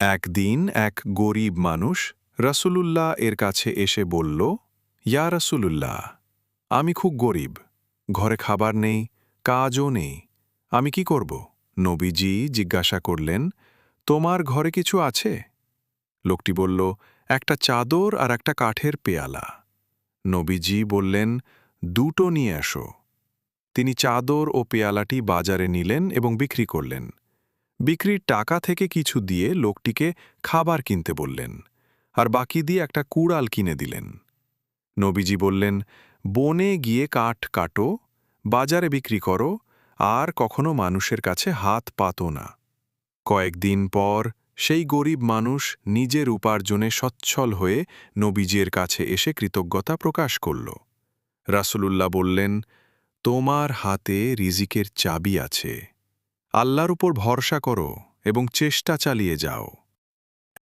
একদিন এক গরিব মানুষ রাসূলুল্লাহ এর কাছে এসে বলল, ইয়া রাসূলুল্লাহ, আমি খুব গরিব, ঘরে খাবার নেই, কাজও নেই, আমি কি করব? নবীজি জিজ্ঞাসা করলেন, তোমার ঘরে কিছু আছে? লোকটি বলল, একটা চাদর আর একটা কাঠের পেয়ালা। নবীজি বললেন, দুটো নিয়ে আসো তিনি চাদর ও পেয়ালাটি বাজারে নিলেন এবং বিক্রি করলেন। বিক্রির টাকা থেকে কিছু দিয়ে লোকটিকে খাবার কিনতে বললেন আর বাকি দিয়ে একটা কুড়াল কিনে দিলেন। নবীজি বললেন, বনে গিয়ে কাঠ কাটো, বাজারে বিক্রি করো, আর কখনো মানুষের কাছে হাত পাতো না। কয়েকদিন পর সেই গরিব মানুষ নিজের উপার্জনে সচ্ছল হয়ে নবীজির কাছে এসে কৃতজ্ঞতা প্রকাশ করল। রাসূলুল্লাহ বললেন, তোমার হাতে রিজিকের চাবি আছে। আল্লাহর উপর ভরসা করো এবং চেষ্টা চালিয়ে যাও।